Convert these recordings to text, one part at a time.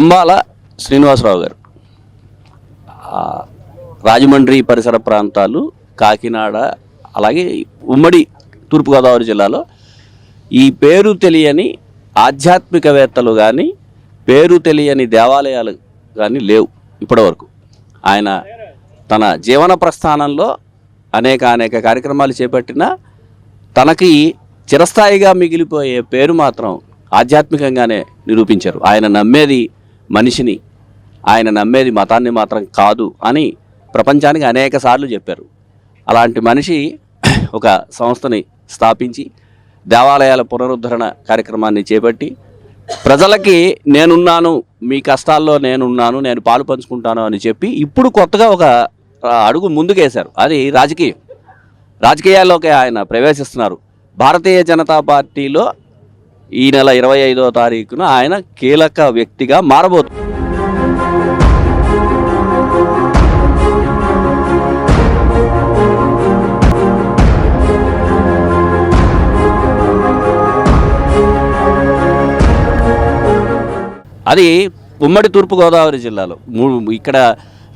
కంబాల శ్రీనివాసరావు గారు. రాజమండ్రి పరిసర ప్రాంతాలు కాకినాడ అలాగే ఉమ్మడి తూర్పుగోదావరి జిల్లాలో ఈ పేరు తెలియని ఆధ్యాత్మికవేత్తలు కానీ పేరు తెలియని దేవాలయాలు కానీ లేవు ఇప్పటివరకు. ఆయన తన జీవన ప్రస్థానంలో అనేక అనేక కార్యక్రమాలు చేపట్టిన తనకి చిరస్థాయిగా మిగిలిపోయే పేరు మాత్రం ఆధ్యాత్మికంగానే నిరూపించారు. ఆయన నమ్మేది మనిషిని ఆయన నమ్మేది మతాన్ని మాత్రం కాదు అని ప్రపంచానికి అనేక సార్లు చెప్పారు. అలాంటి మనిషి ఒక సంస్థని స్థాపించి దేవాలయాల పునరుద్ధరణ కార్యక్రమాన్ని చేపట్టి ప్రజలకి నేనున్నాను మీ కష్టాల్లో నేనున్నాను నేను పాలు పంచుకుంటాను అని చెప్పి ఇప్పుడు కొత్తగా ఒక అడుగు ముందుకేశారు. అది రాజకీయం. రాజకీయాల్లోకి ఆయన ప్రవేశిస్తున్నారు. భారతీయ జనతా పార్టీలో ఈ నెల ఇరవై ఐదో తారీఖున ఆయన కీలక వ్యక్తిగా మారబోతుంది అది ఉమ్మడి తూర్పుగోదావరి జిల్లాలో. ఇక్కడ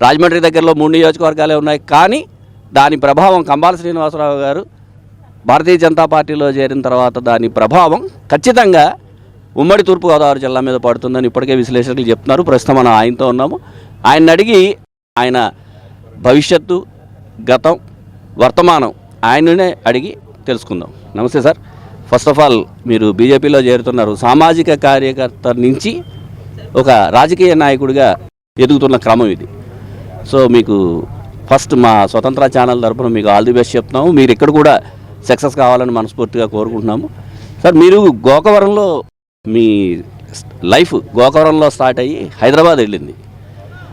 రాజమండ్రి దగ్గరలో మూడు నియోజకవర్గాలే ఉన్నాయి. కానీ దాని ప్రభావం కంబాల శ్రీనివాసరావు గారు భారతీయ జనతా పార్టీలో చేరిన తర్వాత దాని ప్రభావం ఖచ్చితంగా ఉమ్మడి తూర్పుగోదావరి జిల్లా మీద పడుతుందని ఇప్పటికే విశ్లేషకులు చెప్తున్నారు. ప్రస్తుతం మనం ఆయనతో ఉన్నాము. ఆయన అడిగి ఆయన భవిష్యత్తు గతం వర్తమానం ఆయననే అడిగి తెలుసుకుందాం. నమస్తే సార్. ఫస్ట్ ఆఫ్ ఆల్ మీరు బీజేపీలో చేరుతున్నారు. సామాజిక కార్యకర్త నుంచి ఒక రాజకీయ నాయకుడిగా ఎదుగుతున్న క్రమం ఇది. సో మీకు ఫస్ట్ మా స్వతంత్ర ఛానల్ తరపున మీకు ఆల్ ది బెస్ట్ చెప్తున్నాము. మీరు ఇక్కడ కూడా సక్సెస్ కావాలని మనస్ఫూర్తిగా కోరుకుంటున్నాము. సార్ మీరు గోకవరంలో మీ లైఫ్ గోకవరంలో స్టార్ట్ అయ్యి హైదరాబాద్ వెళ్ళింది.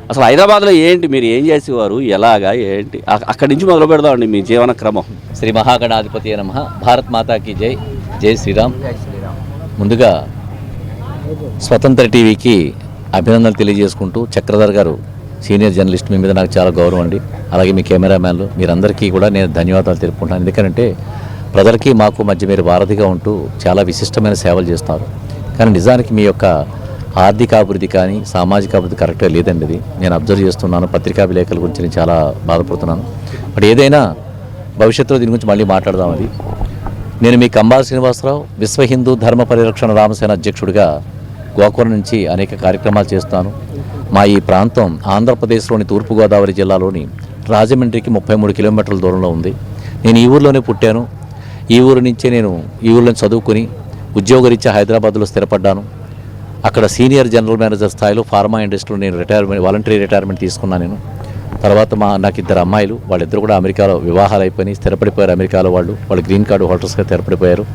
అసలు హైదరాబాద్లో ఏంటి? మీరు ఏం చేసేవారు? ఎలాగా? ఏంటి? అక్కడి నుంచి మొదలు పెడదామండి మీ జీవన క్రమం. శ్రీ మహాగణాధిపతి నమ భారత్ మాతాకి జై. జై శ్రీరామ్. ముందుగా స్వతంత్ర టీవీకి అభినందనలు తెలియజేసుకుంటూ చక్రధర్ గారు సీనియర్ జర్నలిస్ట్ మీ మీద నాకు చాలా గౌరవం అండి. అలాగే మీ కెమెరామ్యాన్లు మీరందరికీ కూడా నేను ధన్యవాదాలు తెలుపుకుంటాను ఎందుకంటే ప్రజలకి మాకు మధ్య మీరు వారధిగా ఉంటూ చాలా విశిష్టమైన సేవలు చేస్తారు. కానీ నిజానికి మీ యొక్క ఆర్థిక అభివృద్ధి కానీ సామాజిక అభివృద్ధి కరెక్ట్గా లేదండి ఇది నేను అబ్జర్వ్ చేస్తున్నాను. పత్రికా విలేకరుల గురించి నేను చాలా బాధపడుతున్నాను. బట్ ఏదైనా భవిష్యత్తులో దీని గురించి మళ్ళీ మాట్లాడదాం అది. నేను మీ కంబాల శ్రీనివాసరావు విశ్వ హిందూ ధర్మ పరిరక్షణ రామసేన అధ్యక్షుడిగా గోకుల నుంచి అనేక కార్యక్రమాలు చేస్తాను. మా ఈ ప్రాంతం ఆంధ్రప్రదేశ్లోని తూర్పుగోదావరి జిల్లాలోని రాజమండ్రికి ముప్పై మూడు కిలోమీటర్ల దూరంలో ఉంది. నేను ఈ ఊరిలోనే పుట్టాను. ఈ ఊరు నుంచే నేను ఈ ఊర్లో చదువుకుని ఉద్యోగరీత్యా హైదరాబాద్లో స్థిరపడ్డాను. అక్కడ సీనియర్ జనరల్ మేనేజర్ స్థాయిలో ఫార్మా ఇండస్ట్రీలో నేను రిటైర్మెంట్ వాలంటరీ రిటైర్మెంట్ తీసుకున్నాను నేను. తర్వాత మా నాకు ఇద్దరు అమ్మాయిలు వాళ్ళిద్దరు కూడా అమెరికాలో వివాహాలు అయిపోయి స్థిరపడిపోయారు అమెరికాలో వాళ్ళు. వాళ్ళు గ్రీన్ కార్డు హోల్డర్స్గా స్థిరపడిపోయారు.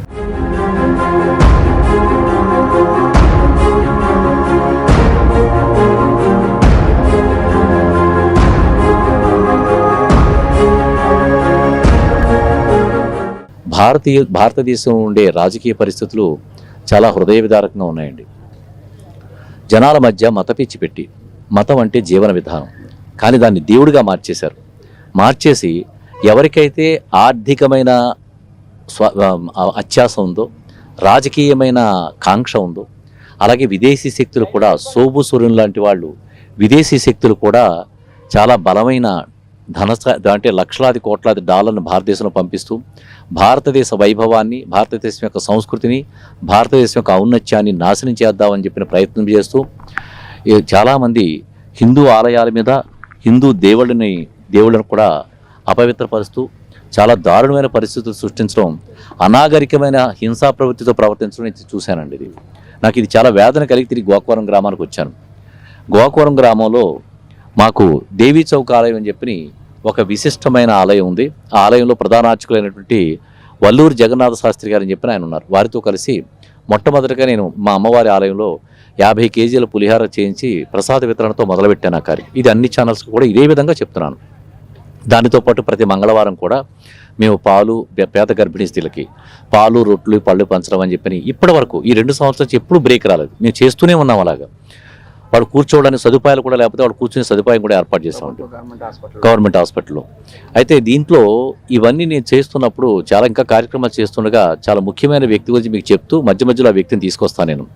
భారతీయ భారతదేశం ఉండే రాజకీయ పరిస్థితులు చాలా హృదయ విదారకంగా ఉన్నాయండి. జనాల మధ్య మత పిచ్చి పెట్టి మతం అంటే జీవన విధానం. కానీ దాన్ని దేవుడిగా మార్చేశారు. మార్చేసి ఎవరికైతే ఆర్థికమైన స్వ అత్యాస ఉందో రాజకీయమైన కాంక్ష ఉందో అలాగే విదేశీ శక్తులు కూడా సోబు సూర్యుని లాంటి వాళ్ళు విదేశీ శక్తులు కూడా చాలా బలమైన ధన అంటే లక్షలాది కోట్లాది డాలర్ను భారతదేశంలో పంపిస్తూ భారతదేశ వైభవాన్ని భారతదేశం యొక్క సంస్కృతిని భారతదేశం యొక్క ఔన్నత్యాన్ని నాశనం చేద్దామని చెప్పిన ప్రయత్నం చేస్తూ చాలామంది హిందూ ఆలయాల మీద హిందూ దేవుళ్ళని దేవుళ్ళను కూడా అపవిత్రపరుస్తూ చాలా దారుణమైన పరిస్థితులు సృష్టించడం అనాగరికమైన హింసా ప్రవృత్తితో ప్రవర్తించడం నేను చూశానండి ఇది. నాకు ఇది చాలా వేదన కలిగి తిరిగి గోకవరం గ్రామానికి వచ్చాను. గోకవరం గ్రామంలో మాకు దేవీ చౌక్ ఆలయం అని చెప్పి ఒక విశిష్టమైన ఆలయం ఉంది. ఆ ఆలయంలో ప్రధాన అర్చకులైనటువంటి వల్లూరు జగన్నాథ శాస్త్రి గారు అని చెప్పి ఆయన ఉన్నారు. వారితో కలిసి మొట్టమొదటిగా నేను మా అమ్మవారి ఆలయంలో యాభై కేజీల పులిహార చేయించి ప్రసాద వితరణతో మొదలుపెట్టాను ఆ కార్యం. ఇది అన్ని ఛానల్స్ కూడా ఇదే విధంగా చెప్తున్నాను. దానితో పాటు ప్రతి మంగళవారం కూడా మేము పాలు పేద గర్భిణీ స్త్రీలకి పాలు రొట్లు పళ్ళు పంచడం అని చెప్పని ఇప్పటి వరకు ఈ రెండు సంవత్సరాలు ఎప్పుడు బ్రేక్ రాలేదు. మేము చేస్తూనే ఉన్నాం అలాగా. వాడు కూర్చోవడానికి సదుపాయాలు కూడా లేకపోతే వాడు కూర్చునే సదుపాయం కూడా ఏర్పాటు చేస్తాం గవర్నమెంట్ హాస్పిటల్లో. అయితే దీంట్లో ఇవన్నీ నేను చేస్తున్నప్పుడు చాలా ఇంకా కార్యక్రమాలు చేస్తుండగా చాలా ముఖ్యమైన వ్యక్తి గురించి మీకు చెప్తూ మధ్య మధ్యలో ఆ వ్యక్తిని తీసుకొస్తాను నేను.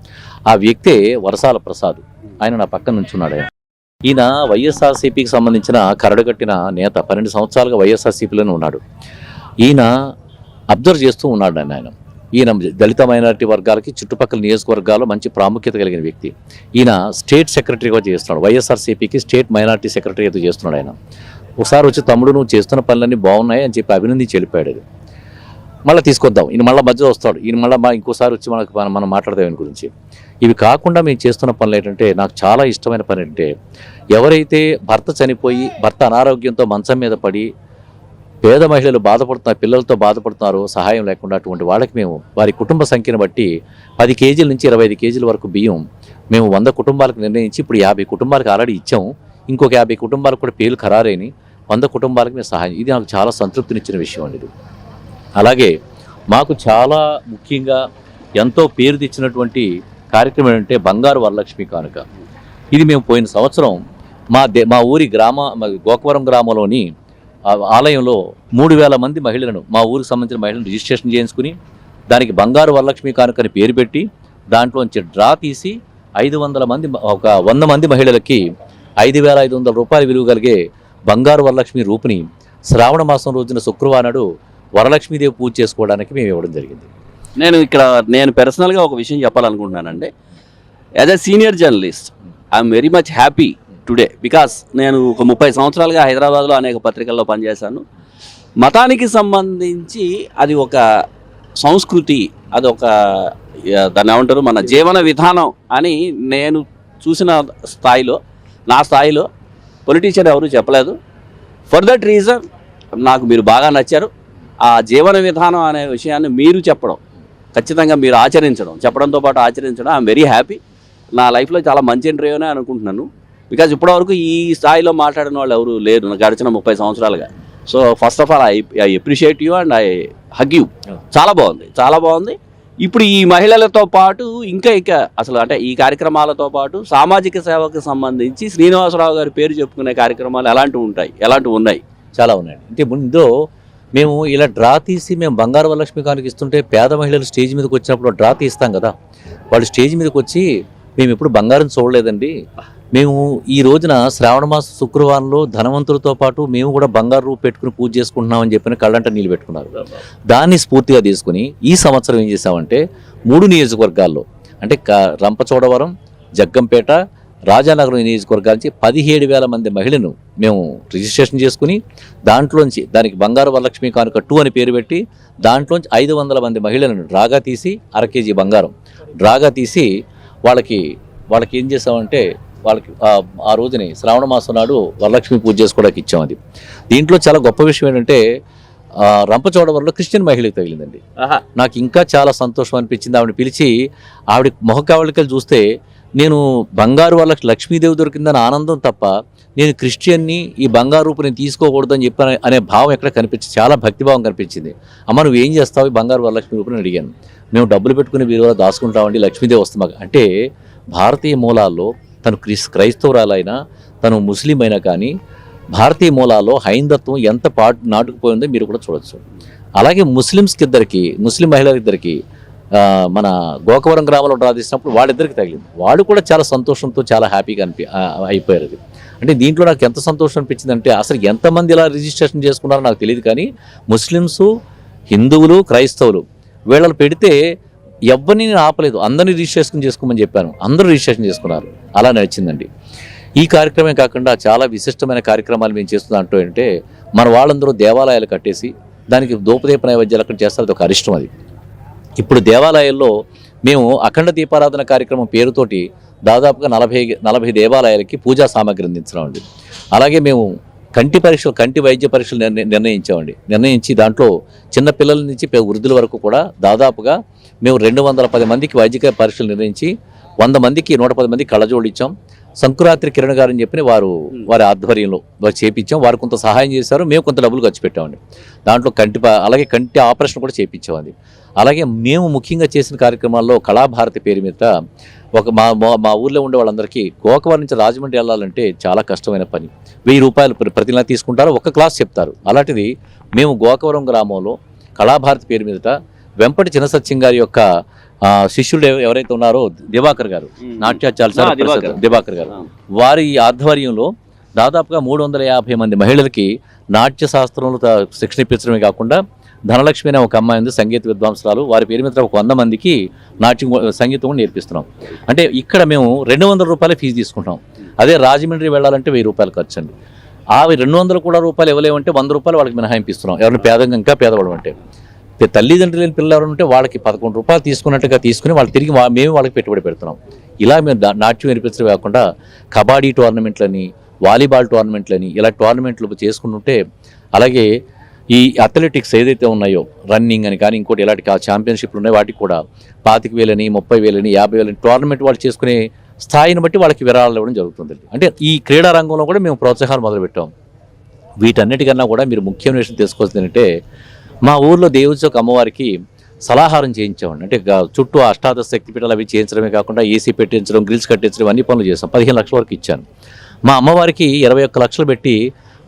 ఆ వ్యక్తే వరసాల ప్రసాద్. ఆయన నా పక్కన నుంచున్నాడు ఆయన. ఈయన వైఎస్ఆర్సీపీకి సంబంధించిన కరడుగట్టిన నేత పన్నెండు సంవత్సరాలుగా వైఎస్ఆర్సీపీలోనే ఉన్నాడు. ఈయన అబ్జర్వ్ చేస్తూ ఉన్నాడు ఆయన. ఆయన ఈయన దళిత మైనారిటీ వర్గాలకి చుట్టుపక్కల నియోజకవర్గాల్లో మంచి ప్రాముఖ్యత కలిగిన వ్యక్తి. ఈయన స్టేట్ సెక్రటరీగా చేస్తున్నాడు. వైఎస్ఆర్సీపీకి స్టేట్ మైనారిటీ సెక్రటరీగా చేస్తున్నాడు ఆయన. ఒకసారి వచ్చి తమ్ముడు నువ్వు చేస్తున్న పనులన్నీ బాగున్నాయి? అని చెప్పి అభినందించి వెళ్ళిపోయాడు అది మళ్ళీ తీసుకొద్దాం. ఈయన మళ్ళీ మధ్యలో వస్తాడు. ఈయన మళ్ళీ మా ఇంకోసారి వచ్చి మనకు మనం- మనం మాట్లాడదాం ఈయన గురించి. ఇవి కాకుండా మేము చేస్తున్న పనులు ఏంటంటే నాకు చాలా ఇష్టమైన పని ఏంటంటే ఎవరైతే భర్త చనిపోయి భర్త అనారోగ్యంతో మంచం మీద పడి పేద మహిళలు బాధపడుతున్న పిల్లలతో బాధపడుతున్నారు సహాయం లేకుండా అటువంటి వాళ్ళకి మేము వారి కుటుంబ సంఖ్యను బట్టి పది కేజీల నుంచి ఇరవై ఐదు కేజీల వరకు బియ్యం మేము వంద కుటుంబాలకు నిర్ణయించి ఇప్పుడు యాభై కుటుంబాలకు ఆల్రెడీ ఇచ్చాము ఇంకొక యాభై కుటుంబాలకు కూడా పేర్లు ఖరారైన వంద కుటుంబాలకు మేము సహాయం ఇది నాకు చాలా సంతృప్తినిచ్చిన విషయం అండి ఇది. అలాగే మాకు చాలా ముఖ్యంగా ఎంతో పేరు తెచ్చినటువంటి కార్యక్రమం ఏంటంటే బంగారు వరలక్ష్మి కానుక. ఇది మేము పోయిన సంవత్సరం మా దే మా ఊరి గ్రామ మా గోకవరం గ్రామంలోని ఆలయంలో మూడు వేల మంది మహిళలను మా ఊరికి సంబంధించిన మహిళలను రిజిస్ట్రేషన్ చేయించుకుని దానికి బంగారు వరలక్ష్మి కానుక అని పేరు పెట్టి దాంట్లోంచి డ్రా తీసి ఐదు వందల మంది ఒక వంద మంది మహిళలకి ఐదు వేల ఐదు వందల రూపాయలు విలువ కలిగే బంగారు వరలక్ష్మి రూపుని శ్రావణ మాసం రోజున శుక్రవారం నాడు వరలక్ష్మీదేవి పూజ చేసుకోవడానికి మేము ఇవ్వడం జరిగింది. నేను ఇక్కడ నేను పర్సనల్గా ఒక విషయం చెప్పాలనుకుంటున్నానండి. As a senior journalist I'm very much happy today because నేను ఒక ముప్పై సంవత్సరాలుగా హైదరాబాద్లో అనేక పత్రికల్లో పనిచేశాను. మతానికి సంబంధించి అది ఒక సంస్కృతి అది ఒక దాన్ని ఏమంటారు? మన జీవన విధానం అని నేను చూసిన స్థాయిలో నా స్థాయిలో పొలిటీషియన్ ఎవరు చెప్పలేదు. ఫర్ దట్ రీజన్ నాకు మీరు బాగా నచ్చారు. ఆ జీవన విధానం అనే విషయాన్ని మీరు చెప్పడం ఖచ్చితంగా మీరు ఆచరించడం చెప్పడంతో పాటు ఆచరించడం ఐఎమ్ వెరీ హ్యాపీ నా లైఫ్లో చాలా మంచి ఇంటర్వ్యూనే అని అనుకుంటున్నాను. బికాజ్ ఇప్పటివరకు ఈ స్థాయిలో మాట్లాడిన వాళ్ళు ఎవరు లేరు. నాకు గడిచిన ముప్పై సంవత్సరాలుగా. So first of all I I appreciate you and I hug you చాలా బాగుంది. చాలా బాగుంది. ఇప్పుడు ఈ మహిళలతో పాటు ఇంకా ఇక అసలు అంటే ఈ కార్యక్రమాలతో పాటు సామాజిక సేవకు సంబంధించి శ్రీనివాసరావు గారి పేరు చెప్పుకునే కార్యక్రమాలు ఎలాంటివి ఉంటాయి? ఎలాంటివి ఉన్నాయి? చాలా ఉన్నాయండి. అంటే ముందు మేము ఇలా డ్రా తీసి మేము బంగారు వరలక్ష్మి కానుక ఇస్తుంటే పేద మహిళలు స్టేజ్ మీదకి వచ్చినప్పుడు డ్రా తీస్తాం కదా. వాళ్ళు స్టేజ్ మీదకి వచ్చి మేము ఎప్పుడు బంగారం చూడలేదండి. మేము ఈ రోజున శ్రావణ మాస శుక్రవారంలో ధనవంతులతో పాటు మేము కూడా బంగారు రూపు పెట్టుకుని పూజ చేసుకుంటున్నామని చెప్పిన కళ్ళంట నీళ్ళు పెట్టుకున్నారు. దాన్ని స్ఫూర్తిగా తీసుకుని ఈ సంవత్సరం ఏం చేసామంటే మూడు నియోజకవర్గాల్లో అంటే క- రంపచోడవరం జగ్గంపేట రాజానగరం నియోజకవర్గాల నుంచి పదిహేడు వేల మంది మహిళను మేము రిజిస్ట్రేషన్ చేసుకుని దాంట్లోంచి దానికి బంగారు వరలక్ష్మి కానుక టూ అని పేరు పెట్టి దాంట్లోంచి ఐదు వందల మంది మహిళలను డ్రాగా తీసి అర కేజీ బంగారం డ్రాగా తీసి వాళ్ళకి వాళ్ళకి ఏం చేసామంటే వాళ్ళకి ఆ- రోజుని శ్రావణ మాసం నాడు వరలక్ష్మి పూజ చేసుకోవడానికి ఇచ్చాం అది. దీంట్లో చాలా గొప్ప విషయం ఏంటంటే రంపచోడవరంలో క్రిస్టియన్ మహిళకి తగిలిందండి. నాకు ఇంకా చాలా సంతోషం అనిపించింది. ఆవిడ పిలిచి ఆవిడ మొహకావళికలు చూస్తే నేను బంగారు వాళ్ళకి లక్ష్మీదేవి దొరికిందని ఆనందం తప్ప నేను క్రిస్టియన్ని ఈ బంగారు రూపు నేను తీసుకోకూడదని చెప్పాను అనే భావం ఎక్కడ కనిపించింది చాలా భక్తిభావం కనిపించింది. అమ్మ నువ్వు ఏం చేస్తావు? ఈ బంగారు వరలక్ష్మి రూపుని అడిగాను. మేము డబ్బులు పెట్టుకుని వీరిలో దాచుకుంటామండి లక్ష్మీదేవి వస్తుంది మాకు అంటే భారతీయ మూలాల్లో తను క్రిస్ క్రైస్తవురాలైనా తను ముస్లిం అయినా కానీ భారతీయ మూలాల్లో హైందత్వం ఎంత పాటు నాటుకుపోయిందో మీరు కూడా చూడొచ్చు. అలాగే ముస్లిమ్స్కి ఇద్దరికి ముస్లిం మహిళలిద్దరికి మన గోకవరం గ్రామంలో డ్రా తీసినప్పుడు వాళ్ళిద్దరికి తగిలింది. వాళ్ళు కూడా చాలా సంతోషంతో చాలా హ్యాపీగా అనిపి అయిపోయారు అది. అంటే దీంట్లో నాకు ఎంత సంతోషం అనిపించింది అంటే అసలు ఎంతమంది ఇలా రిజిస్ట్రేషన్ చేసుకున్నారో నాకు తెలియదు కానీ ముస్లిమ్స్ హిందువులు క్రైస్తవులు వీళ్ళని పెడితే ఎవరిని నేను ఆపలేదు. అందరినీ రిజిస్ట్రేషన్ చేసుకోమని చెప్పాను. అందరూ రిజిస్ట్రేషన్ చేసుకున్నారు. అలా నడిచిందండి ఈ కార్యక్రమే కాకుండా చాలా విశిష్టమైన కార్యక్రమాలు మేము చేస్తున్నా అంటూ ఏంటంటే మన వాళ్ళందరూ దేవాలయాలు కట్టేసి దానికి దోపదీప నైవేద్యాలు అక్కడ చేస్తారు. అది ఒక అరిష్టం అది. ఇప్పుడు దేవాలయాల్లో మేము అఖండ దీపారాధన కార్యక్రమం పేరుతోటి దాదాపుగా నలభై నలభై దేవాలయాలకి పూజా సామాగ్రి అందించినామండి. అలాగే మేము కంటి పరీక్షలు కంటి వైద్య పరీక్షలు నిర్ణ- నిర్ణయించామండి. నిర్ణయించి దాంట్లో చిన్న పిల్లల నుంచి వృద్ధుల వరకు కూడా దాదాపుగా మేము రెండు వందల పది మందికి వైద్య పరీక్షలు నిర్ణయించి వంద మందికి నూట పది మందికి కళ్ళజోళ్ళు ఇచ్చాం సంకురాత్రి కిరణ్ గారు అని చెప్పి వారు వారి ఆధ్వర్యంలో వారు చేపించాం. వారు కొంత సహాయం చేశారు. మేము కొంత డబ్బులు ఖర్చు పెట్టామండి. దాంట్లో కంటి అలాగే కంటి ఆపరేషన్ కూడా అది అలాగే మేము ముఖ్యంగా చేసిన కార్యక్రమాల్లో కళాభారతి పేరు మీద ఒక మా మా- మా ఊర్లో ఉండే వాళ్ళందరికీ గోకవరం నుంచి రాజమండ్రి వెళ్ళాలంటే చాలా కష్టమైన పని. వెయ్యి రూపాయలు ప్ర- ప్రతి నెల తీసుకుంటారు ఒక క్లాస్ చెప్తారు. అలాంటిది మేము గోకవరం గ్రామంలో కళాభారతి పేరు మీదట వెంపటి చిన్నసత్యం గారి యొక్క శిష్యుడు ఎవ- ఎవరైతే ఉన్నారో దివాకర్ గారు నాట్యాచార్య దివాకర్. గారు. వారి ఆధ్వర్యంలో దాదాపుగా మూడు వందల యాభై మంది మహిళలకి నాట్య శాస్త్రంలో శిక్షణ ఇప్పించడమే కాకుండా ధనలక్ష్మి అనే ఒక అమ్మాయి ఉంది సంగీత విద్వాంసరాలు. వారి పేరు మీద ఒక వంద మందికి నాట్యం సంగీతం కూడా నేర్పిస్తున్నాం. అంటే ఇక్కడ మేము రెండు వందల రూపాయల ఫీజు తీసుకుంటాం. అదే రాజమండ్రి వెళ్ళాలంటే వెయ్యి రూపాయలు ఖర్చు అండి. ఆ రెండు వందలు కూడా రూపాయలు ఇవ్వలేమంటే వంద రూపాయలు వాళ్ళకి మినహాయింపిస్తున్నాం ఇస్తున్నాం. ఎవరైనా పేదంగా ఇంకా పేదవాడు అంటే. తల్లిదండ్రులు లేని పిల్లలు ఉంటే వాళ్ళకి పదకొండు రూపాయలు తీసుకున్నట్టుగా తీసుకుని వాళ్ళు తిరిగి మేము వాళ్ళకి పెట్టుబడి పెడుతున్నాం. ఇలా మేము నాట్యం నేర్పించడం కాకుండా కబడ్డీ టోర్నమెంట్లని వాలీబాల్ టోర్నమెంట్లని ఇలా టోర్నమెంట్లు చేసుకుంటుంటే అలాగే ఈ అథ్లెటిక్స్ ఏదైతే ఉన్నాయో రన్నింగ్ అని కానీ ఇంకోటి ఇలాంటి ఛాంపియన్షిప్లు ఉన్నాయి వాటికి కూడా పాతిక వేలని ముప్పై వేలని యాభై వేలని టోర్నమెంట్ వాళ్ళు చేసుకునే స్థాయిని బట్టి వాళ్ళకి విరాళాలు ఇవ్వడం జరుగుతుంది అంటే ఈ క్రీడా రంగంలో కూడా మేము ప్రోత్సాహాలు మొదలుపెట్టాం. వీటన్నిటికన్నా కూడా మీరు ముఖ్యమైన విషయం తెలుసుకోవాల్సింది ఏంటంటే మా ఊర్లో దేవుడిచోక అమ్మవారికి సలహారం చేయించామండి అంటే చుట్టూ అష్టాదశ శక్తి పీఠాలు అవి చేయించడమే కాకుండా ఏసీ పెట్టించడం గ్రిల్స్ కట్టించడం అన్ని పనులు చేసాం పదిహేను లక్షల వరకు ఇచ్చాను. మా అమ్మవారికి ఇరవై ఒక్క లక్షలు పెట్టి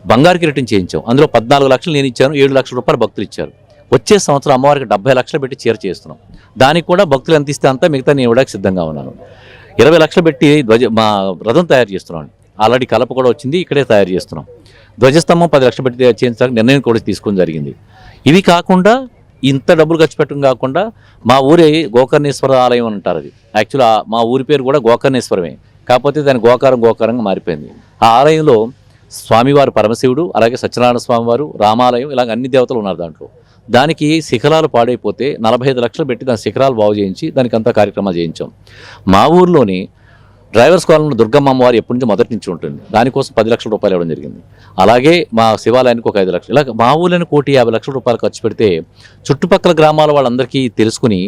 బంగారు కిరీటం చేయించాం. అందులో పద్నాలుగు లక్షలు నేను ఇచ్చాను ఏడు లక్షల రూపాయలు భక్తులు ఇచ్చారు. వచ్చే సంవత్సరం అమ్మవారికి డెబ్బై లక్షలు పెట్టి చీర చేస్తున్నాం. దానికి కూడా భక్తులు ఎంత ఇస్తే అంతా మిగతా నేను ఇవ్వడానికి సిద్ధంగా ఉన్నాను. ఇరవై లక్షలు పెట్టి ధ్వజ మా రథం తయారు చేస్తున్నాం. ఆల్రెడీ కలప కూడా వచ్చింది ఇక్కడే తయారు చేస్తున్నాం. ధ్వజస్తంభం పది లక్షలు పెట్టి చేయించడానికి నిర్ణయం కూడా తీసుకోవడం జరిగింది. ఇవి కాకుండా ఇంత డబ్బులు ఖర్చు పెట్టడం కాకుండా మా ఊరి గోకర్ణేశ్వర ఆలయం అని అంటారు అది. యాక్చువల్ మా ఊరి పేరు కూడా గోకర్ణేశ్వరమే. కాకపోతే దాని గోకారం గోకారంగా మారిపోయింది. ఆ ఆలయంలో స్వామివారు పరమశివుడు అలాగే సత్యనారాయణ స్వామివారు రామాలయం ఇలాగ అన్ని దేవతలు ఉన్నారు దాంట్లో. దానికి శిఖరాలు పాడైపోతే నలభై ఐదు లక్షలు పెట్టి దాని శిఖరాలు బాగు చేయించి దానికి అంతా కార్యక్రమాలు చేయించాం. మా ఊర్లోని డ్రైవర్స్ కాలంలో దుర్గమ్మ అమ్మవారు ఎప్పటి నుంచి మొదటి నుంచి ఉంటుంది. దానికోసం పది లక్షల రూపాయలు ఇవ్వడం జరిగింది. అలాగే మా శివాలయానికి ఒక ఐదు లక్షలు. ఇలా మా ఊళ్ళని కోటి యాభై లక్షల రూపాయలు ఖర్చు పెడితే చుట్టుపక్కల గ్రామాల వాళ్ళందరికీ తెలుసుకుని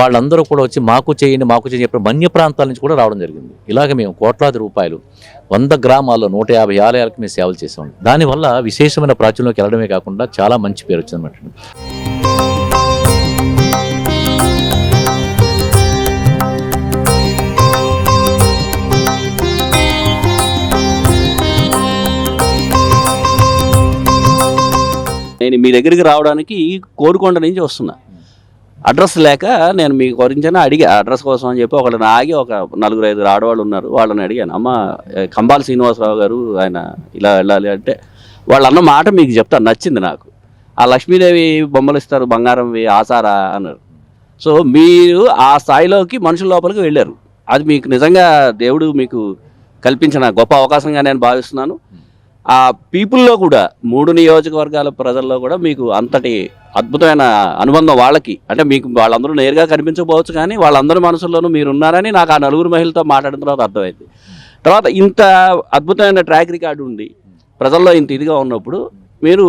వాళ్ళందరూ కూడా వచ్చి మాకు చేయండి మాకు చేయండి చెప్పిన మన్య ప్రాంతాల నుంచి కూడా రావడం జరిగింది. ఇలాగ మేము కోట్లాది రూపాయలు వంద గ్రామాల్లో నూట యాభై ఆలయాలకు మేము సేవలు చేసాం. దానివల్ల విశేషమైన ప్రాచుర్యంలోకి వెళ్ళడమే కాకుండా చాలా మంచి పేరు వచ్చిందన్నమాట. నేను మీ దగ్గరికి రావడానికి కోరుకొండ నుంచి వస్తున్నా. అడ్రస్ లేక నేను మీ గురించైనా అడిగా అడ్రస్ కోసం అని చెప్పి ఒకళ్ళని ఆగి ఒక నలుగురు ఐదుగురు ఆడవాళ్ళు ఉన్నారు వాళ్ళని అడిగాను. అమ్మ కంబాల్ కంబాల శ్రీనివాసరావు గారు ఆయన ఇలా వెళ్ళాలి అంటే వాళ్ళు అన్న మాట మీకు చెప్తాను నచ్చింది నాకు. ఆ లక్ష్మీదేవి బొమ్మలు ఇస్తారు బంగారంవి ఆసారా అన్నారు. సో మీరు ఆ స్థాయిలోకి మనుషుల లోపలికి వెళ్ళారు. అది మీకు నిజంగా దేవుడు మీకు కల్పించిన గొప్ప అవకాశంగా నేను భావిస్తున్నాను. ఆ పీపుల్లో కూడా మూడు నియోజకవర్గాల ప్రజల్లో కూడా మీకు అంతటి అద్భుతమైన అనుబంధం వాళ్ళకి. అంటే మీకు వాళ్ళందరూ నేరుగా కనిపించకపోవచ్చు కానీ వాళ్ళందరి మనసుల్లోనూ మీరు ఉన్నారని నాకు ఆ నలుగురు మహిళతో మాట్లాడిన తర్వాత అర్థమైంది. తర్వాత ఇంత అద్భుతమైన ట్రాక్ రికార్డు ఉంది ప్రజల్లో ఇంత ఇదిగా ఉన్నప్పుడు మీరు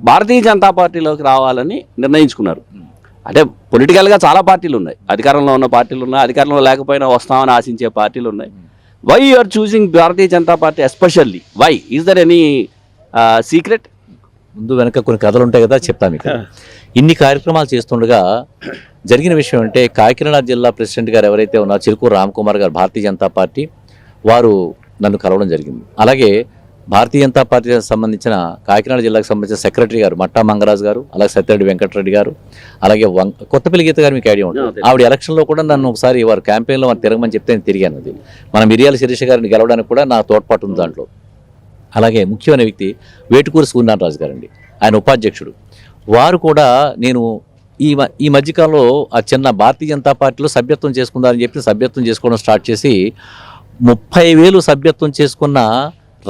భారతీయ జనతా పార్టీలోకి రావాలని నిర్ణయించుకున్నారు. అంటే పొలిటికల్గా చాలా పార్టీలు ఉన్నాయి అధికారంలో ఉన్న పార్టీలు ఉన్నాయి అధికారంలో లేకపోయినా వస్తామని ఆశించే పార్టీలు ఉన్నాయి why you are choosing Bharatiya Janata Party especially why is there any secret ముందు వెనక కొన్ని కథలు ఉంటాయి కదా చెప్తాను మీకు. ఇన్ని కార్యక్రమాలు చేస్తుండగా జరిగిన విషయం అంటే కాకినాడ జిల్లా ప్రెసిడెంట్ గారు ఎవరైతే ఉన్నారో చిరుకూరు రామ్ కుమార్ గారు భారతీయ జనతా పార్టీ వారు నన్ను కలవడం జరిగింది. అలాగే భారతీయ జనతా పార్టీకి సంబంధించిన కాకినాడ జిల్లాకు సంబంధించిన సెక్రటరీ గారు మట్టా మంగరాజు గారు అలాగే సత్యరెడ్డి వెంకటరెడ్డి గారు అలాగే వం కొత్తపల్లి గీత గారు మీకు ఐడియా ఉంటుంది. ఆవిడ ఎలక్షన్లో కూడా నన్ను ఒకసారి వారు క్యాంపెయిన్లో మనం తిరగమని చెప్తే నేను తిరిగాను అది. మన మిరియాల శిరీష గారిని గెలవడానికి కూడా నా తోడ్పాటు ఉంది దాంట్లో. అలాగే ముఖ్యమైన వ్యక్తి వేటుకూరు సూర్యనారాయణ గారు అండి ఆయన ఉపాధ్యక్షుడు. వారు కూడా నేను ఈ ఈ మధ్యకాలంలో ఆ చిన్న భారతీయ జనతా పార్టీలో సభ్యత్వం చేసుకుందామని చెప్పి సభ్యత్వం చేసుకోవడం స్టార్ట్ చేసి ముప్పై వేలు సభ్యత్వం చేసుకున్న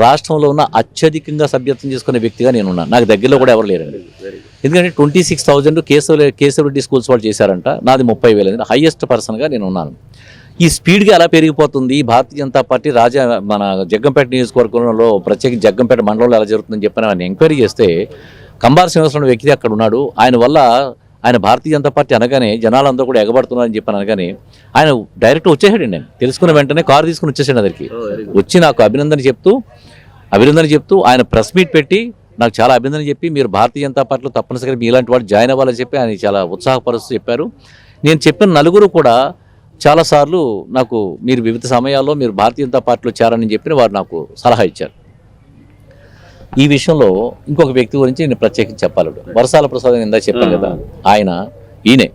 రాష్ట్రంలో ఉన్న అత్యధికంగా సభ్యత్వం చేసుకునే వ్యక్తిగా నేను ఉన్నాను నాకు దగ్గరలో కూడా ఎవరు లేరండి. ఎందుకంటే twenty six thousand Keshava Keshava Reddy schools వాళ్ళు చేశారంట. నాది ముప్పై వేలు. హైయెస్ట్ పర్సన్గా నేను ఉన్నాను ఈ స్పీడ్గా ఎలా పెరిగిపోతుంది? భారతీయ జనతా పార్టీ రాజా మన జగ్గంపేట నియోజకవర్గంలో ప్రత్యేక జగ్గంపేట మండలంలో ఎలా జరుగుతుందని చెప్పిన ఆయన ఎంక్వైరీ చేస్తే కంబార శ్రీనివాసరావు వ్యక్తి అక్కడ ఉన్నాడు. ఆయన వల్ల ఆయన భారతీయ జనతా పార్టీ అనగానే జనాలందరూ కూడా ఎగబడుతున్నారని చెప్పాను అనగానే ఆయన డైరెక్ట్ వచ్చేసాడు నేను తెలుసుకున్న వెంటనే కారు తీసుకుని వచ్చేసాడు దగ్గరికి వచ్చి నాకు అభినందన చెప్తూ అభినందన చెప్తూ ఆయన ప్రెస్ మీట్ పెట్టి నాకు చాలా అభినందన చెప్పి మీరు భారతీయ జనతా పార్టీలో తప్పనిసరిగా మీలాంటి వాళ్ళు జాయిన్ అవ్వాలని చెప్పి ఆయన చాలా ఉత్సాహపరుస్తూ చెప్పారు. నేను చెప్పిన నలుగురు కూడా చాలాసార్లు నాకు మీరు వివిధ సమయాల్లో మీరు భారతీయ జనతా పార్టీలో చేరని చెప్పి వారు నాకు సలహా ఇచ్చారు. ఈ విషయంలో ఇంకొక వ్యక్తి గురించి నేను ప్రత్యేకించి చెప్పాలి. వరసాల ప్రసాద్ ఇందా చెప్పాను కదా ఆయన ఈయనే.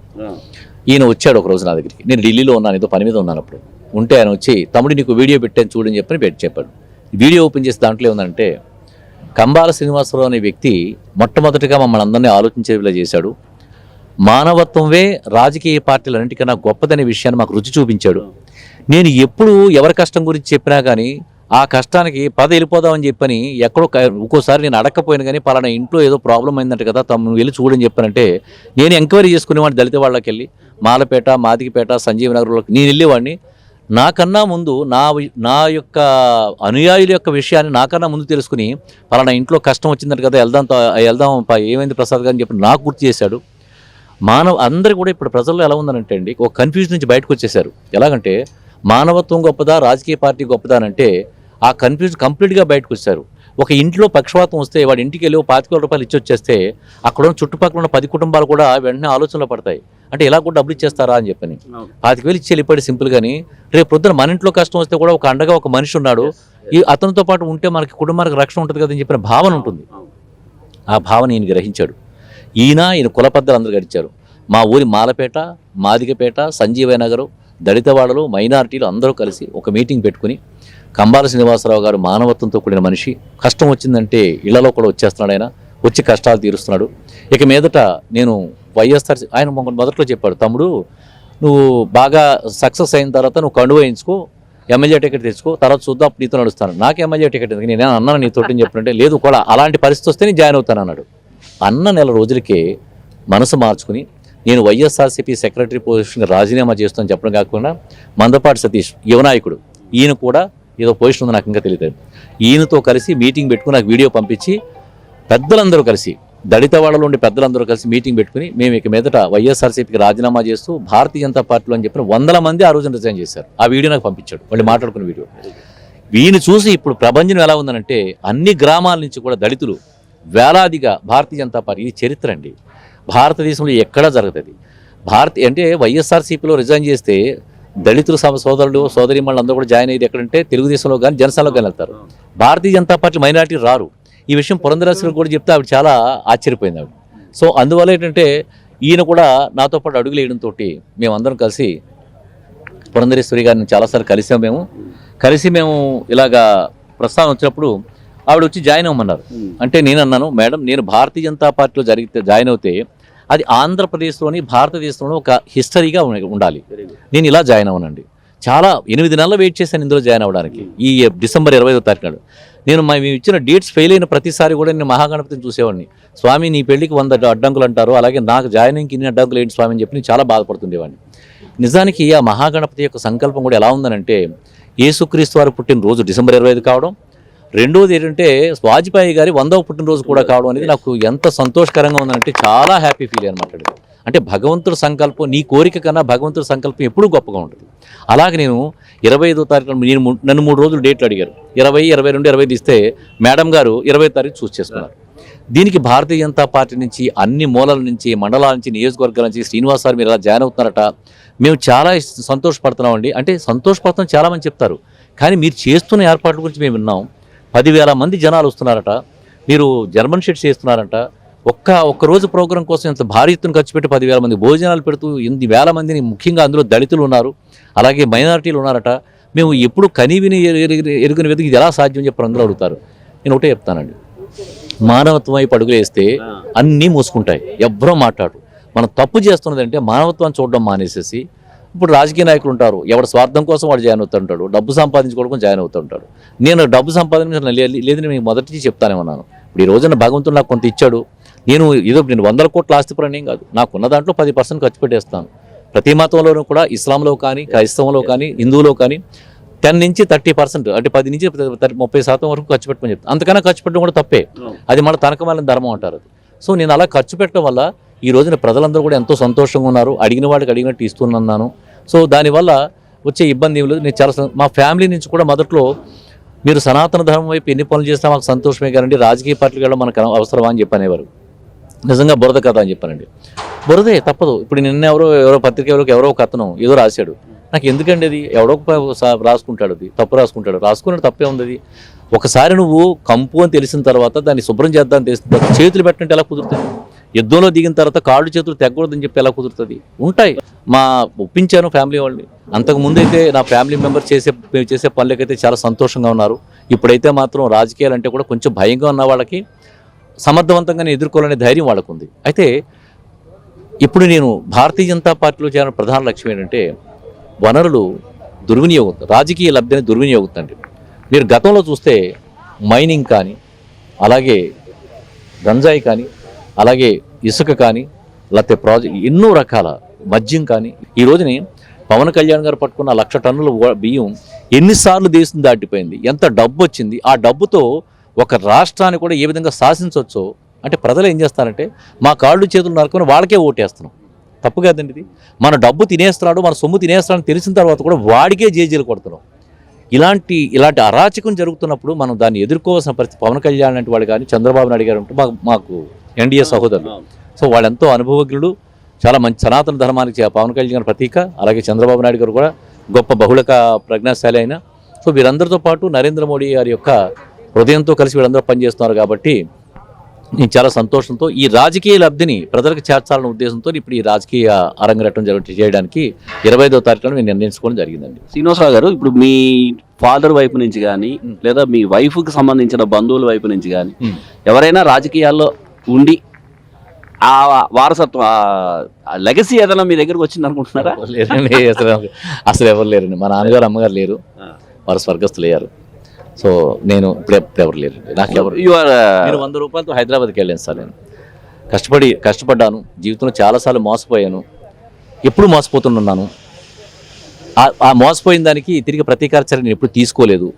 ఈయన వచ్చాడు ఒక రోజు నా దగ్గరికి. నేను ఢిల్లీలో ఉన్నాను ఏదో పని మీద ఉన్నాను అప్పుడు. ఉంటే ఆయన వచ్చి తమ్ముడు నీకు వీడియో పెట్టాను చూడని చెప్పని పెట్టి చెప్పాడు. వీడియో ఓపెన్ చేసి దాంట్లో ఏముందంటే కంబాల శ్రీనివాసరావు అనే వ్యక్తి మొట్టమొదటిగా మమ్మల్ని అందరినీ ఆలోచించేలా చేశాడు. మానవత్వమే రాజకీయ పార్టీలన్నింటికన్నా గొప్పదనే విషయాన్ని మాకు రుచి చూపించాడు. నేను ఎప్పుడు ఎవరి కష్టం గురించి చెప్పినా కానీ ఆ కష్టానికి పద వెళ్ళిపోదామని చెప్పని ఎక్కడో క- ఒక్కోసారి నేను అడగకపోయినా కానీ పలానా ఇంట్లో ఏదో ప్రాబ్లం అయిందంట కదా తమ నువ్వు వెళ్ళి చూడని చెప్పానంటే నేను ఎంక్వైరీ చేసుకునేవాడిని దళిత వాళ్ళకి వెళ్ళి మాలపేట మాదికిపేట సంజీవ నగర్లోకి నేను వెళ్ళేవాడిని. నాకన్నా ముందు నా నా యొక్క అనుయాయుల యొక్క విషయాన్ని నాకన్నా ముందు తెలుసుకుని పలానా ఇంట్లో కష్టం వచ్చిందంట కదా వెళ్దాం వెళ్దాం ఏమైంది ప్రసాద్ గారు అని చెప్పి నాకు గుర్తు చేశాడు. మానవ అందరు కూడా ఇప్పుడు ప్రజల్లో ఎలా ఉందనంటే అండి ఒక కన్ఫ్యూజన్ నుంచి బయటకు వచ్చేసారు ఎలాగంటే మానవత్వం గొప్పదా రాజకీయ పార్టీ గొప్పదా అంటే ఆ కన్ఫ్యూజన్ కంప్లీట్గా బయటకు వచ్చారు ఒక ఇంట్లో పక్షవాతం వస్తే వాడి ఇంటికి వెళ్ళి ఓ పాతిక రూపాయలు ఇచ్చి వచ్చేస్తే అక్కడ ఉన్న చుట్టుపక్కల ఉన్న పది కుటుంబాలు కూడా వెంటనే ఆలోచనలో పడతాయి. అంటే ఇలా కూడా డబ్బులు ఇచ్చేస్తారా అని చెప్పని. పాతిక వేలు ఇచ్చి వెళ్ళిపోయి సింపుల్ గాని రేపు పొద్దున మన ఇంట్లో కష్టం వస్తే కూడా ఒక అండగా ఒక మనిషి ఉన్నాడు. ఈ అతనితో పాటు ఉంటే మనకి కుటుంబానికి రక్షణ ఉంటుంది కదని చెప్పిన భావన ఉంటుంది. ఆ భావన ఈయన గ్రహించాడు. ఈయన ఈయన కుల పెద్దలు అందరూ గడిచారు. మా ఊరి మాలపేట మాదిగపేట సంజీవయ్య నగరు దళితవాడలు మైనారిటీలు అందరూ కలిసి ఒక మీటింగ్ పెట్టుకుని కంబాల శ్రీనివాసరావు గారు మానవత్వంతో కూడిన మనిషి. కష్టం వచ్చిందంటే ఇళ్ళలో కూడా వచ్చేస్తున్నాడు ఆయన. వచ్చి కష్టాలు తీరుస్తున్నాడు. ఇక మీదట నేను వైఎస్ఆర్ ఆయన మొదట్లో చెప్పాడు తమ్ముడు నువ్వు బాగా సక్సెస్ అయిన తర్వాత నువ్వు కండు వేయించుకో ఎమ్మెల్యే టికెట్ తెచ్చుకో తర్వాత చూద్దాం అప్పుడు నీతో నడుస్తాను. నాకు ఎమ్మెల్యే టికెట్ ఎందుకు? నేను అన్నాను నీతో అని చెప్పినట్టే లేదు కూడా అలాంటి పరిస్థితి వస్తే నేను జాయిన్ అవుతాను అన్నాడు. అన్న నెల రోజులకే మనసు మార్చుకుని నేను వైఎస్ఆర్సీపీ సెక్రటరీ పొజిషన్ రాజీనామా చేస్తాను చెప్పడం కాకుండా మందపాటి సతీష్ యువనాయకుడు ఈయన కూడా ఏదో పొజిషన్ ఉంది నాకు ఇంకా తెలియదు ఈయనతో కలిసి మీటింగ్ పెట్టుకుని నాకు వీడియో పంపించి పెద్దలందరూ కలిసి దళిత వాళ్ళలో ఉండే పెద్దలందరూ కలిసి మీటింగ్ పెట్టుకుని మేము ఇక మీదట వైఎస్ఆర్సీపీకి రాజీనామా చేస్తూ భారతీయ జనతా పార్టీలో అని చెప్పిన వందల మంది ఆ రోజున రిజైన్ చేశారు. ఆ వీడియో నాకు పంపించాడు. వాళ్ళు మాట్లాడుకున్న వీడియో. వీని చూసి ఇప్పుడు ప్రపంచం ఎలా ఉందనంటే అన్ని గ్రామాల నుంచి కూడా దళితులు వేలాదిగా భారతీయ జనతా పార్టీ ఇది చరిత్ర అండి. భారతదేశంలో ఎక్కడా జరుగుతుంది భారత అంటే వైఎస్ఆర్సీపీలో రిజైన్ చేస్తే దళితులు సమ సోదరులు సోదరి అందరూ కూడా జాయిన్ అయ్యేది ఎక్కడంటే తెలుగుదేశంలో కానీ జనసేనలో కానీ వెళ్తారు. భారతీయ జనతా పార్టీ మైనారిటీ రారు. ఈ విషయం పురంధరేశ్వరి కూడా చెప్తే ఆవిడ చాలా ఆశ్చర్యపోయింది ఆవిడ. సో అందువల్ల ఏంటంటే ఈయన కూడా నాతో పాటు అడుగులు వేయడంతో మేమందరం కలిసి పురంధరేశ్వరి గారిని చాలాసార్లు కలిసాం మేము. కలిసి మేము ఇలాగా ప్రస్తావన వచ్చినప్పుడు ఆవిడ వచ్చి జాయిన్ అవ్వమన్నారు. అంటే నేను అన్నాను మేడం నేను భారతీయ జనతా పార్టీలో జరిగితే జాయిన్ అవుతే అది ఆంధ్రప్రదేశ్లోని భారతదేశంలో ఒక హిస్టరీగా ఉండాలి. నేను ఇలా జాయిన్ అవ్వనండి. చాలా ఎనిమిది నెలలు వెయిట్ చేశాను ఇందులో జాయిన్ అవ్వడానికి. ఈ డిసెంబర్ ఇరవై ఐదో తారీఖు నాడు. నేను మేము ఇచ్చిన డేట్స్ ఫెయిల్ అయిన ప్రతిసారి కూడా నేను మహాగణపతిని చూసేవాడిని. స్వామి నీ పెళ్ళికి వంద అడ్డంకులు అంటారు అలాగే నాకు జాయినింగ్కి ఇన్ని అడ్డంకులు ఏంటి స్వామి అని చెప్పి నేను చాలా బాధపడుతుండేవాడిని. నిజానికి ఆ మహాగణపతి యొక్క సంకల్పం కూడా ఎలా ఉందనంటే యేసుక్రీస్తు వారు పుట్టినరోజు డిసెంబర్ ఇరవై ఐదు కావడం రెండోది ఏంటంటే వాజ్పేయి గారి వందవ పుట్టినరోజు కూడా కావడం అనేది నాకు ఎంత సంతోషకరంగా ఉందంటే చాలా హ్యాపీ ఫీల్ అనమాట అంటే భగవంతుడి సంకల్పం నీ కోరిక కన్నా భగవంతుడి సంకల్పం ఎప్పుడూ గొప్పగా ఉంటుంది. అలాగే నేను ఇరవై ఐదో తారీఖు నేను నన్ను మూడు రోజులు డేట్లు అడిగారు. ఇరవై ఇరవై రెండు ఇరవై ఇస్తే మేడం గారు ఇరవై తారీఖు చూస్ చేసుకున్నారు. దీనికి భారతీయ జనతా పార్టీ నుంచి అన్ని మూలల నుంచి మండలాల నుంచి నియోజకవర్గాల నుంచి శ్రీనివాస్ సార్ మీరు ఇలా జాయిన్ అవుతున్నారట మేము చాలా సంతోషపడుతున్నామండి. అంటే సంతోషపడుతున్నాం చాలామంది చెప్తారు. కానీ మీరు చేస్తున్న ఏర్పాట్ల గురించి మేము విన్నాం. పదివేల మంది జనాలు వస్తున్నారట. మీరు జర్మన్ షీట్స్ చేస్తున్నారంట. ఒక్క ఒక్క రోజు ప్రోగ్రాం కోసం ఇంత భారీ ఎత్తున ఖర్చు పెట్టి పదివేల మంది భోజనాలు పెడుతూ ఎనిమిది వేల మందిని ముఖ్యంగా అందులో దళితులు ఉన్నారు. అలాగే మైనారిటీలు ఉన్నారట. మేము ఎప్పుడు కనీవిని ఎరుగుని వెతికి ఇది ఎలా సాధ్యం చెప్పి అందరూ అడుగుతారు. నేను ఒకటే చెప్తానండి. మానవత్వం వైపు అడుగులు వేస్తే అన్నీ మూసుకుంటాయి. ఎవ్వరూ మాట్లాడు మనం తప్పు చేస్తున్నదంటే మానవత్వాన్ని చూడడం మానేసేసి ఇప్పుడు రాజకీయ నాయకులు ఉంటారు. ఎవరి స్వార్థం కోసం వాడు జాయిన్ అవుతుంటాడు డబ్బు సంపాదించుకోవడం జాయిన్ అవుతుంటాడు నేను డబ్బు సంపాదించిన లేదని మీకు మొదటి చెప్తానే ఉన్నాను ఇప్పుడు ఈ రోజున భగవంతుడు నాకు కొంత ఇచ్చాడు. నేను ఏదో నేను వందల కోట్ల ఆస్తి పరనేం కాదు. నాకున్న దాంట్లో పది పర్సెంట్ ఖర్చు పెట్టేస్తాను. ప్రతి మతంలోనూ కూడా ఇస్లాంలో కానీ క్రైస్తవంలో కానీ హిందువులో కానీ టెన్ నుంచి థర్టీ పర్సెంట్ అంటే పది నుంచి ముప్పై శాతం వరకు ఖర్చు పెట్టమని చెప్తాను. అంతకన్నా ఖర్చు పెట్టడం కూడా తప్పే. అది మన తనకమాలిన ధర్మం అంటారు అది. సో నేను అలా ఖర్చు పెట్టడం వల్ల ఈ రోజున ప్రజలందరూ కూడా ఎంతో సంతోషంగా ఉన్నారు. అడిగిన వాడికి అడిగినట్టు ఇస్తున్నాను సో దానివల్ల వచ్చే ఇబ్బంది ఏమి లేదు. నేను చాలా మా ఫ్యామిలీ నుంచి కూడా మొదట్లో మీరు సనాతన ధర్మం వైపు ఎన్ని పనులు చేసినా మాకు సంతోషమే. కానీ రాజకీయ పార్టీలు వెళ్ళడం మనకు అవసరమా అని చెప్పనేవారు. నిజంగా బురద కథ అని చెప్పానండి. బురదే తప్పదు. ఇప్పుడు నిన్న ఎవరో ఎవరో పత్రిక ఎవరో ఎవరో కథనం ఏదో రాశాడు. నాకు ఎందుకండి అది? ఎవడో ఒక రాసుకుంటాడు అది. తప్పు రాసుకుంటాడు. రాసుకున్నాడు తప్పే ఉంది అది. ఒకసారి నువ్వు కంపు అని తెలిసిన తర్వాత దాన్ని శుభ్రం చేద్దాం తెలిసిన తర్వాత చేతులు పెట్టంటే ఎలా కుదురుతుంది? యుద్ధంలో దిగిన తర్వాత కాళ్ళు చేతులు తెగకూడదని చెప్పి ఎలా కుదురుతుంది? ఉంటాయి. మా ఒప్పించాను ఫ్యామిలీ వాళ్ళని. అంతకు ముందైతే నా ఫ్యామిలీ మెంబర్ చేసే మేము చేసే పనులకైతే చాలా సంతోషంగా ఉన్నారు. ఇప్పుడైతే మాత్రం రాజకీయాలు అంటే కూడా కొంచెం భయంగా ఉన్న వాళ్ళకి సమర్థవంతంగానే ఎదుర్కోవాలనే ధైర్యం వాళ్ళకుంది. అయితే ఇప్పుడు నేను భారతీయ జనతా పార్టీలో చేరిన ప్రధాన లక్ష్యం ఏంటంటే వనరులు దుర్వినియోగం రాజకీయ లబ్ధిని దుర్వినియోగండి మీరు గతంలో చూస్తే మైనింగ్ కానీ అలాగే గంజాయి కానీ అలాగే ఇసుక కానీ లేకపోతే ప్రాజెక్ట్ ఎన్నో రకాల మద్యం కానీ ఈ రోజుని పవన్ కళ్యాణ్ గారు పట్టుకున్న లక్ష టన్నుల బియ్యం ఎన్నిసార్లు దేశం దాటిపోయింది. ఎంత డబ్బు వచ్చింది ఆ డబ్బుతో ఒక రాష్ట్రాన్ని కూడా ఏ విధంగా శాసించవచ్చో అంటే ప్రజలు ఏం చేస్తారంటే మా కాళ్ళు చేతులు నరుకుని వాళ్ళకే ఓటేస్తున్నాం. తప్పు కదండి ఇది. మన డబ్బు తినేస్తున్నాడు మన సొమ్ము తినేస్తున్నాడు తెలిసిన తర్వాత కూడా వాడికే జేజీలు కొడుతున్నాం. ఇలాంటి ఇలాంటి అరాచకం జరుగుతున్నప్పుడు మనం దాన్ని ఎదుర్కోవాల్సిన పరిస్థితి పవన్ కళ్యాణ్ లాంటి వాడు కానీ చంద్రబాబు నాయుడు గారు ఉంటే మాకు మాకు ఎన్డీఏ సహోదరులు. సో వాళ్ళెంతో అనుభవజ్ఞులు చాలా మంచి సనాతన ధర్మానికి పవన్ కళ్యాణ్ గారు ప్రతీక. అలాగే చంద్రబాబు నాయుడు గారు కూడా గొప్ప బహుళక ప్రజ్ఞాశాలి అయిన సో వీరందరితో పాటు నరేంద్ర మోడీ గారి యొక్క హృదయంతో కలిసి వీళ్ళందరూ పనిచేస్తున్నారు కాబట్టి నేను చాలా సంతోషంతో ఈ రాజకీయ లబ్ధిని ప్రజలకు చేర్చాలన్న ఉద్దేశంతో ఇప్పుడు ఈ రాజకీయ అరంగేటం జరుగు చేయడానికి ఇరవై ఐదో తారీఖున నేను నిర్ణయించుకోవడం జరిగిందండి. శ్రీనివాసరావు గారు ఇప్పుడు మీ ఫాదర్ వైపు నుంచి కానీ లేదా మీ వైఫ్కి సంబంధించిన బంధువుల వైపు నుంచి కానీ ఎవరైనా రాజకీయాల్లో ఉండి ఆ వారసత్వం ఆ లెగసీ ఏదైనా మీ దగ్గరకు వచ్చింది అనుకుంటున్నారా? లేరండి అసలు అసలు ఎవరు లేరండి. మా నాన్నగారు అమ్మగారు లేరు. వారు స్వర్గస్థులు అయ్యారు సో నేను ఇప్పుడు ఎవరు లేరండి నాకు ఎవరు యు ఆర్ నేను వంద రూపాయలతో హైదరాబాద్కి వెళ్ళాను సార్ నేను. కష్టపడి కష్టపడ్డాను. జీవితంలో చాలాసార్లు మోసపోయాను. ఎప్పుడు మోసపోతున్నాను ఆ- ఆ మోసపోయిన దానికి తిరిగి ప్రతీకార చర్య నేను ఎప్పుడు తీసుకోలేదు.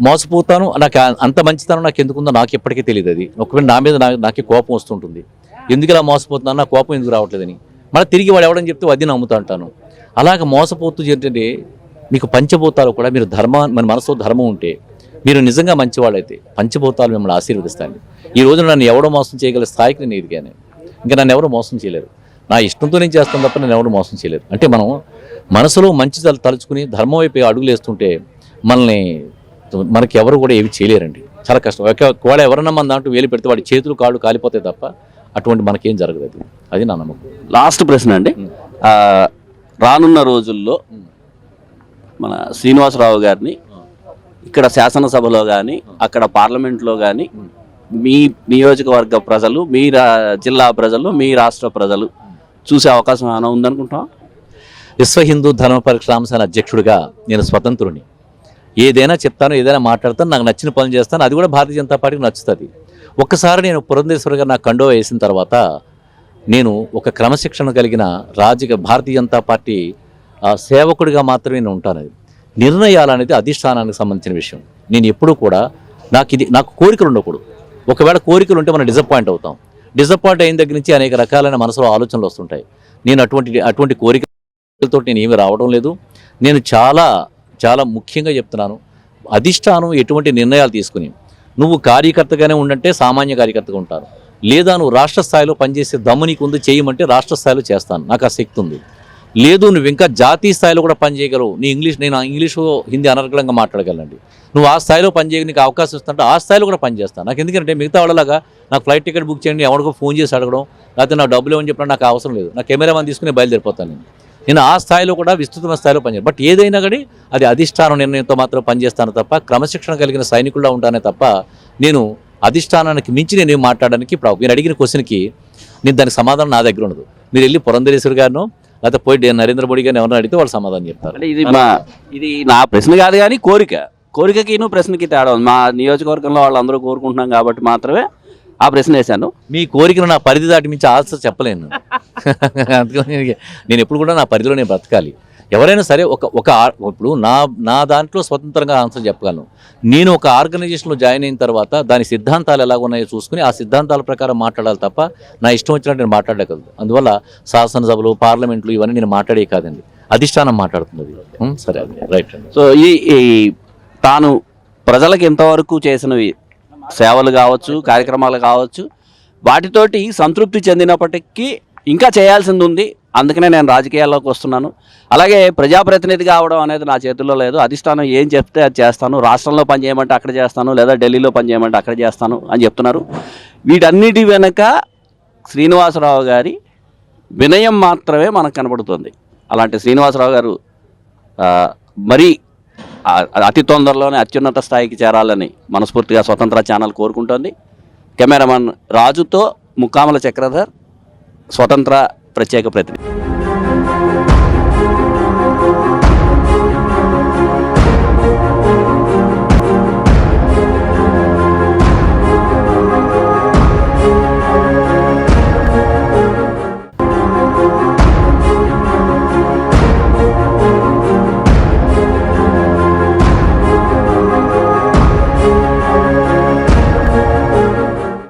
మోసపోతాను నాకు అంత మంచితనం నాకు ఎందుకుందో నాకు ఎప్పటికీ తెలియదు అది. ఒకవేళ నా మీద నాకే కోపం వస్తుంటుంది. ఎందుకు ఇలా మోసపోతున్నాను? నా కోపం ఎందుకు రావట్లేదని. మళ్ళీ తిరిగి వాడు ఎవడని చెప్తే అది నమ్ముతా అంటాను అలాగ మోసపోతూ ఏంటంటే మీకు పంచభూతాలు కూడా మీరు ధర్మ మన మనసులో ధర్మం ఉంటే మీరు నిజంగా మంచివాళ్ళైతే పంచభూతాలు మిమ్మల్ని ఆశీర్వదిస్తాను ఈ రోజు నన్ను ఎవడో మోసం చేయగల స్థాయికి నేను ఎదిగాను. ఇంకా నన్ను ఎవరు మోసం చేయలేరు. నా ఇష్టంతో నేను చేస్తాను తప్ప నన్ను ఎవరు మోసం చేయలేరు. అంటే మనం మనసులో మంచి తల- తలుచుకుని ధర్మం వైపు అడుగులు వేస్తుంటే మనల్ని మనకి ఎవరు కూడా ఏమి చేయలేరండి. చాలా కష్టం. ఒక- ఒకవేళ ఎవరన్నా మన దాంట్లో వేలు పెడితే వాడి చేతులు కాళ్ళు కాలిపోతాయి తప్ప అటువంటి మనకేం జరగదు అది అది నా నమ్మకం. లాస్ట్ ప్రశ్న అండి. రానున్న రోజుల్లో మన శ్రీనివాసరావు గారిని ఇక్కడ శాసనసభలో కానీ అక్కడ పార్లమెంట్లో కానీ మీ నియోజకవర్గ ప్రజలు మీ రా- జిల్లా ప్రజలు మీ రాష్ట్ర ప్రజలు చూసే అవకాశం ఏమైనా ఉందనుకుంటున్నాం విశ్వ హిందూ ధర్మ పరిశ్రమసేన అధ్యక్షుడిగా నేను స్వతంత్రుని ఏదైనా చెప్తాను ఏదైనా మాట్లాడతాను నాకు నచ్చిన పనులు చేస్తాను అది కూడా భారతీయ జనతా పార్టీకి నచ్చుతుంది. ఒక్కసారి నేను పురంధేశ్వరి గారు నాకు కండో వేసిన తర్వాత నేను ఒక క్రమశిక్షణ కలిగిన రాజకీయ భారతీయ జనతా పార్టీ ఆ, సేవకుడిగా మాత్రమే నేను ఉంటాను. నిర్ణయాలు అనేది అధిష్టానానికి సంబంధించిన విషయం. నేను ఎప్పుడూ కూడా నాకు ఇది నాకు కోరికలు ఉండకూడదు. ఒకవేళ కోరికలు ఉంటే మనం డిసప్పాయింట్ అవుతాం. డిసప్పాయింట్ అయిన దగ్గర నుంచి అనేక రకాలైన మనసులో ఆలోచనలు వస్తుంటాయి. నేను అటువంటి అటువంటి కోరికలతో నేను ఏమి రావడం లేదు. నేను చాలా చాలా ముఖ్యంగా చెప్తున్నాను. అధిష్టానం ఎటువంటి నిర్ణయాలు తీసుకుని నువ్వు కార్యకర్తగానే ఉండంటే సామాన్య కార్యకర్తగా ఉంటాను లేదా నువ్వు రాష్ట్ర స్థాయిలో పనిచేసే దమ్ము నీకు ఉంది చేయమంటే రాష్ట్ర స్థాయిలో చేస్తాను. నాకు ఆ శక్తి ఉంది. లేదు నువ్వు ఇంకా జాతీయ స్థాయిలో కూడా పనిచేయగలవు నీ ఇంగ్లీష్ నేను ఇంగ్లీషు హిందీ అనర్గళంగా మాట్లాడగలండి నువ్వు ఆ స్థాయిలో పనిచేయ నీకు అవకాశం ఇస్తుంటే ఆ స్థాయిలో కూడా పనిచేస్తాను నాకు ఎందుకంటే మిగతా వాళ్ళలాగా నాకు ఫ్లైట్ టికెట్ బుక్ చేయండి ఎవరికో ఫోన్ చేసి అడగడం లేకపోతే నా డబ్బులు ఏమని చెప్పడం నాకు అవసరం లేదు. నా కెమెరా మన తీసుకుని బయలుదేరిపోతాను నేను. నేను ఆ స్థాయిలో కూడా విస్తృతమైన స్థాయిలో పనిచేయాలి బట్ ఏదైనా కానీ అది అధిష్టానం నిర్ణయంతో మాత్రం పనిచేస్తాను తప్ప క్రమశిక్షణ కలిగిన సైనికుల్లో ఉంటానే తప్ప నేను అధిష్టానానికి మించి నేను మాట్లాడడానికి ఇప్పుడు మీరు అడిగిన క్వశ్చన్కి నేను దానికి సమాధానం నా దగ్గర ఉండదు. మీరు వెళ్ళి పురంధరేశ్వరి గారినో లేకపోతే పోయి నరేంద్ర మోడీ గారిని ఎవరైనా అడిగితే వాళ్ళు సమాధానం చెప్తారు. అంటే ఇది మా ఇది నా ప్రశ్న కాదు కానీ కోరిక. కోరికకిను ప్రశ్నకి తేడా ఉంది. మా నియోజకవర్గంలో వాళ్ళందరూ కోరుకుంటున్నాం కాబట్టి మాత్రమే ఆ ప్రశ్న వేశాను. మీ కోరికను నా పరిధి దాటి మించి ఆశ చెప్పలేను. అందుకని నేను ఎప్పుడు కూడా నా పరిధిలో నేను బ్రతకాలి. ఎవరైనా సరే ఒక ఒక ఇప్పుడు నా నా దాంట్లో స్వతంత్రంగా ఆన్సర్ చెప్పగలను. నేను ఒక ఆర్గనైజేషన్లో జాయిన్ అయిన తర్వాత దాని సిద్ధాంతాలు ఎలా ఉన్నాయో చూసుకుని ఆ సిద్ధాంతాల ప్రకారం మాట్లాడాలి తప్ప నా ఇష్టం వచ్చినట్టు నేను మాట్లాడగలదు అందువల్ల శాసనసభలు పార్లమెంట్లు ఇవన్నీ నేను మాట్లాడే కాదండి. అధిష్టానం మాట్లాడుతున్నది. సరే రైట్ సో ఈ ఈ తాను ప్రజలకు ఎంతవరకు చేసినవి సేవలు కావచ్చు కార్యక్రమాలు కావచ్చు వాటితోటి సంతృప్తి చెందినప్పటికీ ఇంకా చేయాల్సింది ఉంది. అందుకనే నేను రాజకీయాల్లోకి వస్తున్నాను. అలాగే ప్రజాప్రతినిధి కావడం అనేది నా చేతుల్లో లేదు. అధిష్టానం ఏం చెప్తే అది చేస్తాను. రాష్ట్రంలో పని చేయమంటే అక్కడ చేస్తాను. లేదా ఢిల్లీలో పని చేయమంటే అక్కడ చేస్తాను అని చెప్తున్నారు. వీటన్నిటి వెనుక శ్రీనివాసరావు గారి వినయం మాత్రమే మనకు కనబడుతుంది. అలాంటి శ్రీనివాసరావు గారు మరీ అతి తొందరలోనే అత్యున్నత స్థాయికి చేరాలని మనస్ఫూర్తిగా స్వతంత్ర ఛానల్ కోరుకుంటోంది. కెమెరామన్ రాజుతో ముక్కామల చక్రధర్ స్వతంత్ర ప్రత్యేక ప్రతినిధి.